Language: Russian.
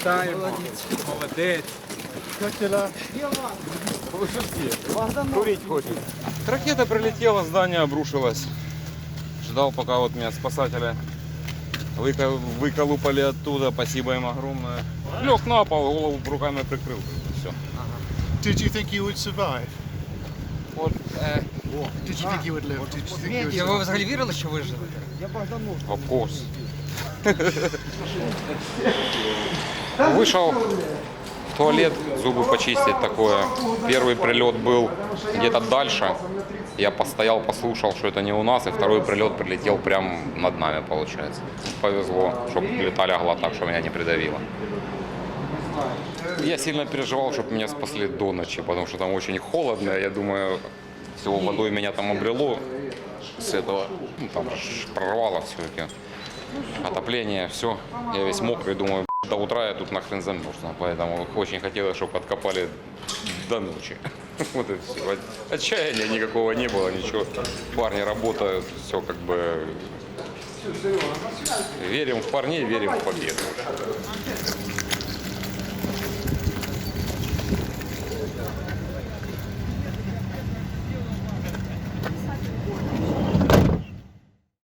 Вітаємо. Молодець. Курить хочет. Ракета прилетела, здание обрушилось. Ждал, пока вот меня спасатели выка- выколупали оттуда. Спасибо им огромное. Лег на пол, голову руками прикрыл. Все. Did you think you would survive? От, е, Did you think you would live? Did you think you would я ви survive? взагалі вірили, що виживете? Of course. Вышел в туалет, зубы почистить такое. Первый прилет был где-то дальше. Я постоял, послушал, что это не у нас, и второй прилет прилетел прямо над нами, получается. Повезло, чтобы летали глотак, что меня не придавило. Я сильно переживал, чтобы меня спасли до ночи, потому что там очень холодно. Я думаю, всего водой меня там обрело с этого. Ну, там прорвало все отопление, все. Я весь мокрый, думаю, до утра я тут нахрен замерзну. Поэтому очень хотелось, чтобы откопали до ночи. Вот и все. Отчаяния никакого не было, ничего. Парни работают, все как бы... Верим в парней, верим в победу.